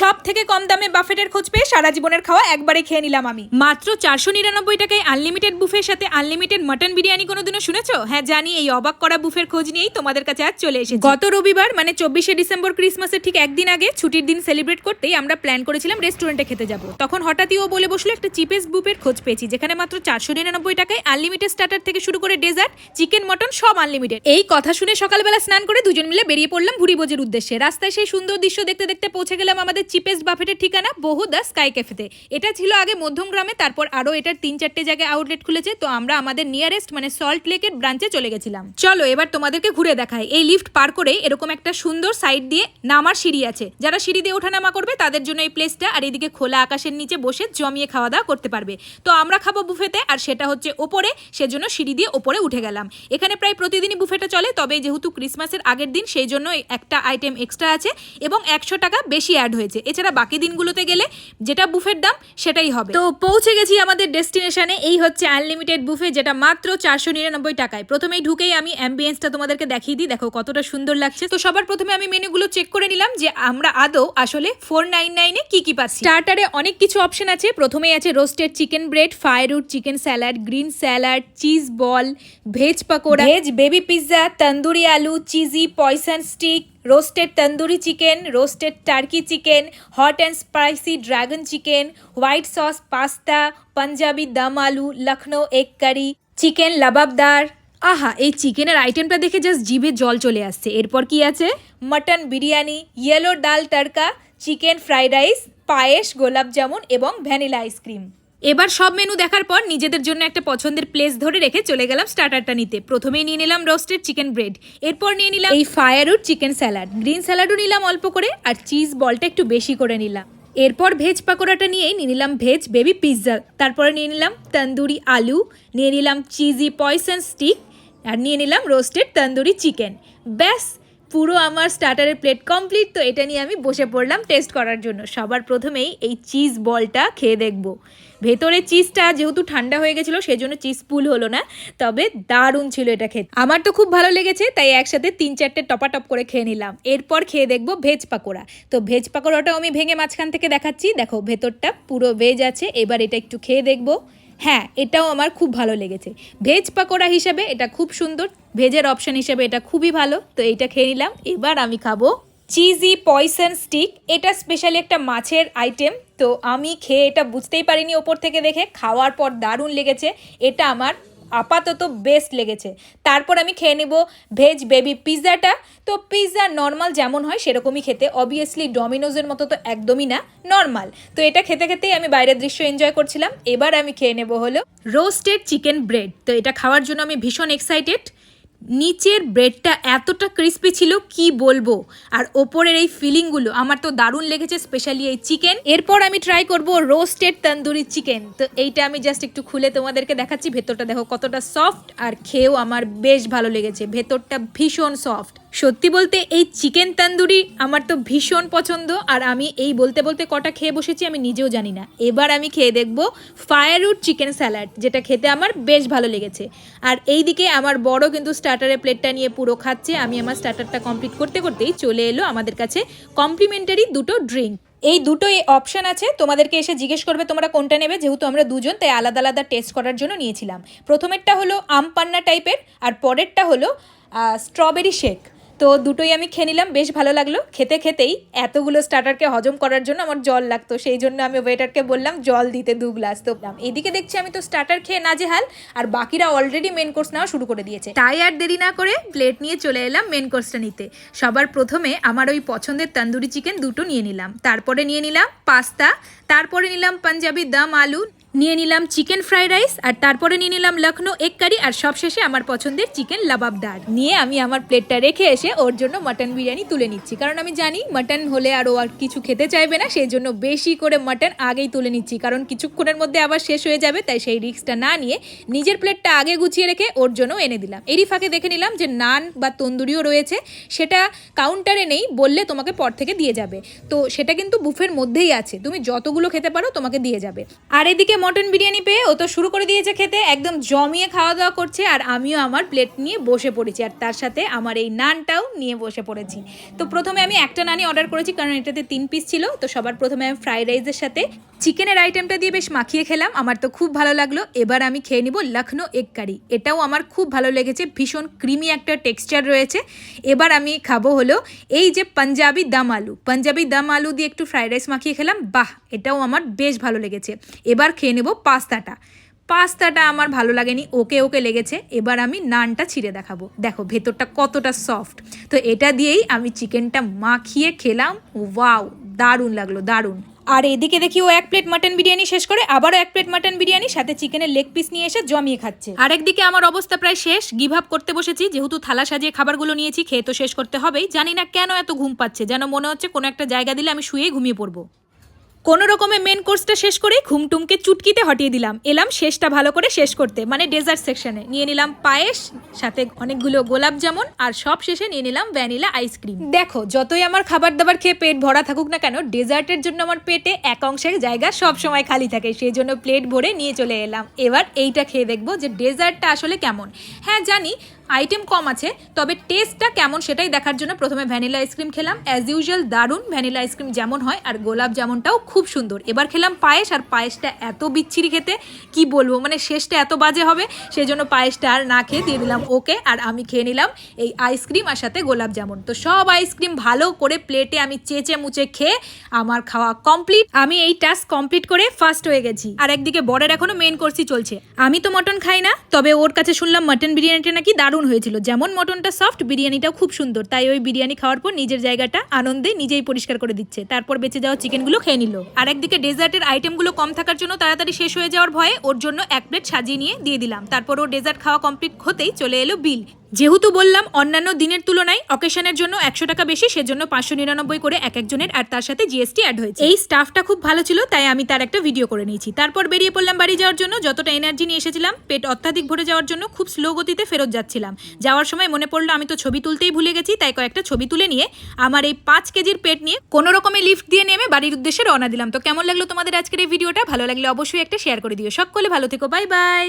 সব থেকে কম দামে বাফেটের খোঁজ পেয়ে সারা জীবনের খাওয়া একবারে খেয়ে নিলাম আমি। মাত্র চারশো নিরানব্বই টাকায় আনলিমিটেড বুফের সাথে আনলিমিটেড মটন বিরিয়ানি কোনোদিনও শুনেছো? হ্যাঁ জানি এই অবাক করা বুফের খোঁজ নিয়েই তোমাদের কাছে আজ চলে এসেছি। গত রবিবার মানে চব্বিশে ডিসেম্বর ক্রিসমাসের ঠিক একদিন আগে, ছুটির দিন সেলিব্রেট করতেই আমরা প্ল্যান করেছিলাম রেস্টুরেন্টে খেতে যাব। তখন হঠাৎই ও বলে বসল একটা চিপেস্ট বুফের খোঁজ পেয়েছি, যেখানে মাত্র চারশো নিরানব্বই টাকায় আনলিমিটেড স্টার্টার থেকে শুরু করে ডেজার্ট, চিকেন, মটন সব আনলিমিটেড। এই কথা শুনে সকালবেলা স্নান করে দুজন মিলে বেরিয়ে পড়লাম ভুরি ভোজের উদ্দেশ্যে। রাস্তায় সেই সুন্দর দৃশ্য দেখতে দেখতে পৌঁছে গেলাম আমাদের চিপেস্ট বাফেটের ঠিকানা বহু দা স্কাই ক্যাফেতে। এটা ছিল আগে মধ্যম গ্রামে, তারপর আরও এটার তিন চারটে জায়গায় আউটলেট খুলেছে, তো আমরা আমাদের নিয়ারেস্ট মানে সল্ট লেকের ব্রাঞ্চে চলে গেছিলাম। চলো এবার তোমাদেরকে ঘুরে দেখায় এই লিফট পার করে এরকম একটা সুন্দর সাইড দিয়ে নামার সিঁড়ি আছে। যারা সিঁড়ি দিয়ে ওঠানামা করবে, তাদের জন্য এই প্লেসটা আর এদিকে খোলা আকাশের নিচে বসে জমিয়ে খাওয়া দাওয়া করতে পারবে। তো আমরা খাব বুফেতে আর সেটা হচ্ছে ওপরে, সেজন্য সিঁড়ি দিয়ে ওপরে উঠে গেলাম। এখানে প্রায় প্রতিদিনই বুফেটা চলে, তবে যেহেতু ক্রিসমাসের আগের দিন, সেই জন্য একটা আইটেম এক্সট্রা আছে, এবং একশো টাকা বেশি অ্যাড হয়েছে। এছাড়া বাকি দিনগুলোতে গেলে যেটা বুফের দাম, সেটাই হবে। তো পৌঁছে গেছি আমাদের ডেস্টিনেশনে। এই হচ্ছে আনলিমিটেড বুফে, যেটা মাত্র চারশো নিরানব্বই টাকায়। প্রথমেই ঢুকেই আমি অ্যাম্বিয়েন্সটা তোমাদেরকে দেখিয়ে দিই। দেখো কতটা সুন্দর লাগছে। তো সবার প্রথমে আমি মেনুগুলো চেক করে নিলাম যে আমরা আদৌ আসলে ফোর নাইন নাইনে কি কি পাচ্ছি। স্টার্টারে অনেক কিছু অপশন আছে। প্রথমেই আছে roasted chicken bread firewood chicken salad green salad cheese ball veg pakora veg baby pizza tandoori aloo cheesy poisson stick roasted tandoori chicken roasted turkey chicken hot and spicy dragon chicken white sauce pasta Punjabi dum aloo Lucknow egg curry chicken lababdar আহা এই চিকেনের আইটেমটা দেখে just জিভে জল চলে আসছে। এরপর কি আছে? Mutton biryani yellow dal tadka chicken fried rice পায়েস গোলাপ জামুন এবং ভ্যানিলা আইসক্রিম এবার সব মেনু দেখার পর নিজেদের জন্য একটা পছন্দের প্লেস ধরে রেখে চলে গেলাম স্টার্টারটা নিতে। প্রথমেই নিয়ে নিলাম রোস্টেড চিকেন ব্রেড এরপর নিয়ে নিলাম এই ফায়ারউড চিকেন স্যালাড গ্রিন স্যালাডও নিলাম অল্প করে আর চিজ বলটা একটু বেশি করে নিলাম। এরপর ভেজ পাকোড়াটা নিয়েই নিয়ে নিলাম ভেজ বেবি পিৎজা তারপরে নিয়ে নিলাম তন্দুরি আলু, নিয়ে নিলাম চিজি পয়সন স্টিক আর নিয়ে নিলাম রোস্টেড তন্দুরি চিকেন ব্যাস পুরো আমার স্টার্টারের প্লেট কমপ্লিট তো এটা নিয়ে আমি বসে পড়লাম টেস্ট করার জন্য। সবার প্রথমেই এই চিজ বলটা খেয়ে দেখব। ভেতরে চিজটা যেহেতু ঠান্ডা হয়ে গেছিল, সেজন্য চিজ পুল হলো না, তবে দারুণ ছিল এটা খেতে। আমার তো খুব ভালো লেগেছে, তাই একসাথে তিন চারটে টপাটপ করে খেয়ে নিলাম। এরপর খেয়ে দেখব ভেজ পাকোড়া। তো ভেজ পাকোড়াটাও আমি ভেঙে মাঝখান থেকে দেখাচ্ছি। দেখো, ভেতরটা পুরো ভেজ আছে, এবার এটা একটু খেয়ে দেখব। হ্যাঁ এটাও আমার খুব ভালো লেগেছে। ভেজ পাকোড়া হিসেবে এটা খুব সুন্দর। ভেজের অপশান হিসেবে এটা খুবই ভালো। তো এইটা খেয়ে নিলাম। এবার আমি খাব চিজি পয়সন স্টিক এটা স্পেশালি একটা মাছের আইটেম তো আমি খেয়ে এটা বুঝতেই পারিনি ওপর থেকে দেখে। খাওয়ার পর দারুণ লেগেছে। এটা আমার আপাতত বেস্ট লেগেছে। তারপর আমি খেয়ে নেব ভেজ বেবি পিৎজাটা তো পিৎজা নর্মাল যেমন হয় সেরকমই খেতে। অবভিয়াসলি ডমিনোজের মতো তো একদমই না নর্মাল তো এটা খেতে খেতেই আমি বাইরের দৃশ্য এনজয় করছিলাম। এবার আমি খেয়ে নেব হলো রোস্টেড চিকেন ব্রেড তো এটা খাওয়ার জন্য আমি ভীষণ এক্সাইটেড নিচের ব্রেডটা এতটা ক্রিস্পি ছিল, কি বলব? আর ওপরের এই ফিলিংগুলো আমার তো দারুণ লেগেছে স্পেশালি এই চিকেন এরপর আমি ট্রাই করব রোস্টেড তন্দুরি চিকেন তো এইটা আমি জাস্ট একটু খুলে তোমাদেরকে দেখাচ্ছি, ভেতরটা দেখো কতটা সফট আর খেয়েও আমার বেশ ভালো লেগেছে। ভেতরটা ভীষণ সফট সত্যি বলতে এই চিকেন তন্দুরি আমার তো ভীষণ পছন্দ, আর আমি এই বলতে বলতে কটা খেয়ে বসেছি আমি নিজেও জানি না। এবার আমি খেয়ে দেখব ফায়ারউড চিকেন স্যালাড যেটা খেতে আমার বেশ ভালো লেগেছে। আর এই দিকে আমার বড় কিন্তু স্টার্টারের প্লেটটা নিয়ে পুরো খাচ্ছে, আমি আমার স্টার্টারটা কমপ্লিট করতে করতেই চলে এলো আমাদের কাছে কমপ্লিমেন্টারি দুটো ড্রিঙ্ক এই দুটো অপশান আছে, তোমাদেরকে এসে জিজ্ঞেস করবে তোমরা কোনটা নেবে, যেহেতু আমরা দুজন, তাই আলাদা আলাদা টেস্ট করার জন্য নিয়েছিলাম। প্রথমেরটা হলো আম পান্না টাইপের আর পরেরটা হলো স্ট্রবেরি শেক তো দুটোই আমি খেয়ে নিলাম, বেশ ভালো লাগল। খেতে খেতেই এতগুলো স্টার্টারকে হজম করার জন্য আমার জল লাগতো, সেই জন্য আমি ওয়েটারকে বললাম, জল দিতে দু গ্লাস। তো এদিকে দেখছি আমি তো স্টার্টার খেয়ে নাজেহাল, আর বাকিরা অলরেডি মেন কোর্স নেওয়া শুরু করে দিয়েছে। তাই আর দেরি না করে প্লেট নিয়ে চলে এলাম মেন কোর্সটা নিতে। সবার প্রথমে আমার ওই পছন্দের তন্দুরি চিকেন দুটো নিয়ে নিলাম। তারপরে নিয়ে নিলাম পাস্তা, তারপরে নিলাম পাঞ্জাবি দম আলু নিয়ে নিলাম চিকেন ফ্রাইড রাইস আর তারপরে নিয়ে নিলাম লখনৌ এগ কারি আর সবশেষে আমার পছন্দের চিকেন লাবাবদার। নিয়ে আমি আমার প্লেটটা রেখে এসে ওর জন্য মাটন বিরিয়ানি তুলে নিচ্ছি। কারণ আমি জানি মাটন হলে আর ও আর কিছু খেতে চাইবে না, সেই জন্য বেশি করে মাটন আগেই তুলে নিচ্ছি। কারণ কিছুক্ষণের মধ্যে আবার শেষ হয়ে যাবে, তাই সেই রিস্কটা না নিয়ে নিজের প্লেটটা আগে গুছিয়ে রেখে ওর জন্য এনে দিলাম। এরই ফাঁকে দেখে নিলাম যে নান বা তন্দুরিও রয়েছে, সেটা কাউন্টারে নেই, বললে তোমাকে পর থেকে দিয়ে যাবে। তো সেটা কিন্তু বুফের মধ্যেই আছে, তুমি যতগুলো খেতে পারো তোমাকে দিয়ে যাবে। আর এদিকে মটন বিরিয়ানি পেয়ে ও তো শুরু করে দিয়েছে খেতে। একদম জমিয়ে খাওয়া দাওয়া করছে আর আমিও আমার প্লেট নিয়ে বসে পড়েছি। আর তার সাথে আমার এই নানটাও নিয়ে বসে পড়েছি। তো প্রথমে আমি একটা নানই অর্ডার করেছি কারণ এটাতে তিন পিস ছিল। তো সবার প্রথমে আমি ফ্রাইড রাইসের সাথে চিকেনের আইটেমটা দিয়ে বেশ মাখিয়ে খেলাম। আমার তো খুব ভালো লাগল। এবার আমি খেয়ে নিব লখনৌ এগ কারি এটাও আমার খুব ভালো লেগেছে। ভীষণ ক্রিমি একটা টেক্সচার রয়েছে। এবার আমি খাব হলো এই যে পাঞ্জাবি দাম আলু। পাঞ্জাবি দাম আলু দিয়ে একটু ফ্রাইড রাইস মাখিয়ে খেলাম। বাহ! এটাও আমার বেশ ভালো লেগেছে। এবার খেয়ে নেব পাস্তাটা। পাস্তাটা আমার ভালো লাগেনি। ওকে ওকে লেগেছে। এবার আমি নানটা ছিঁড়ে দেখাবো। দেখো, ভেতরটা কতটা সফট তো এটা দিয়েই আমি চিকেনটা মাখিয়ে খেলাম। ওয়াও দারুণ লাগল, দারুণ। আর এদিকে দেখি ও এক প্লেট মাটন বিরিয়ানি শেষ করে আবারও এক প্লেট মাটন বিরিয়ানি, সাথে চিকেনের লেগ পিস নিয়ে এসে জমিয়ে খাচ্ছে। আরেকদিকে আমার অবস্থা প্রায় শেষ গিভ আপ করতে বসেছি, যেহেতু থালা সাজিয়ে খাবারগুলো নিয়েছি, খেয়ে তো শেষ করতে হবেই। জানি না কেন এত ঘুম পাচ্ছে, যেন মনে হচ্ছে কোনো একটা জায়গা দিলে আমি শুয়েই ঘুমিয়ে পড়ব। কোনো রকমে মেন কোর্সটা শেষ করে ঘুমটুমকে চুটকিতে হটিয়ে দিলাম। এলাম শেষটা ভালো করে শেষ করতে মানে ডেজার্ট সেকশনে নিয়ে নিলাম পায়েস, সাথে অনেকগুলো গোলাপ জামুন, আর সব শেষে নিয়ে নিলাম ভ্যানিলা আইসক্রিম দেখো, যতই আমার খাবার দাবার খেয়ে পেট ভরা থাকুক না কেন ডেজার্টের জন্য আমার পেটে এক অংশের জায়গা সব সময় খালি থাকে, সেই জন্য প্লেট ভরে নিয়ে চলে এলাম। এবার এইটা খেয়ে দেখব যে ডেজার্টটা আসলে কেমন। হ্যাঁ জানি আইটেম কম আছে, তবে টেস্টটা কেমন সেটাই দেখার জন্য প্রথমে ভ্যানিলা আইসক্রিম খেলাম। অ্যাজ ইউজুয়াল দারুণ ভ্যানিলা আইসক্রিম যেমন হয়, আর গোলাপ জামুনটাও খুব সুন্দর। এবার খেলাম পায়েস, আর পায়েসটা এত বিচ্ছিরি খেতে, কি বলব? মানে শেষটা এত বাজে হবে সেই জন্য পায়েসটা আর না খেয়ে দিয়ে দিলাম ওকে, আর আমি খেয়ে নিলাম এই আইসক্রিম আর সাথে গোলাপ জামুন। তো সব আইসক্রিম ভালো করে প্লেটে আমি চেঁচে মুচে খেয়ে আমার খাওয়া কমপ্লিট। আমি এই টাস্ক কমপ্লিট করে ফার্স্ট হয়ে গেছি। আর একদিকে বরের এখনও মেন কোর্সই চলছে। আমি তো মটন খাই না, তবে ওর কাছে শুনলাম মটন বিরিয়ানিটা নাকি দারুণ হয়েছিল। যেমন মটনটা সফট বিরিয়ানিটাও খুব সুন্দর। তাই ওই বিরিয়ানি খাওয়ার পর নিজের জায়গাটা আনন্দে নিজেই পরিষ্কার করে দিচ্ছে। তারপর বেঁচে যাওয়া চিকেনগুলো খেয়ে নিল। আর একদিকে ডেজার্টের আইটেমগুলো কম থাকার জন্য তাড়াতাড়ি শেষ হয়ে যাওয়ার ভয়ে ওর জন্য এক প্লেট সাজিয়ে নিয়ে দিয়ে দিলাম। তারপর ও ডেজার্ট খাওয়া কমপ্লিট হতেই চলে এলো বিল যেহেতু বললাম অন্যান্য দিনের তুলনায় অকেশনের জন্য একশো টাকা বেশি, সেজন্য পাঁচশো নিরানব্বই করে এক একজনের আর তার সাথে জিএসটি অ্যাড হয়েছে। এই স্টাফটা খুব ভালো ছিল, তাই আমি তার একটা ভিডিও করে নিয়েছি। তারপর বেরিয়ে পড়লাম বাড়ি যাওয়ার জন্য, যতটা এনার্জি নিয়ে এসেছিলাম, পেট অত্যাধিক ভরে যাওয়ার জন্য খুব স্লো গতিতে ফেরত যাচ্ছিলাম। যাওয়ার সময় মনে পড়ল আমি তো ছবি তুলতেই ভুলে গেছি, তাই কয়েকটা ছবি তুলে নিয়ে আমার এই পাঁচ কেজির পেট নিয়ে কোনো রকমে লিফট দিয়ে নেমে বাড়ির উদ্দেশ্যে রওনা দিলাম। তো কেমন লাগল তোমাদের আজকের এই ভিডিওটা ভালো লাগলে অবশ্যই একটা শেয়ার করে দিও। সকলে ভালো থেকো বাই বাই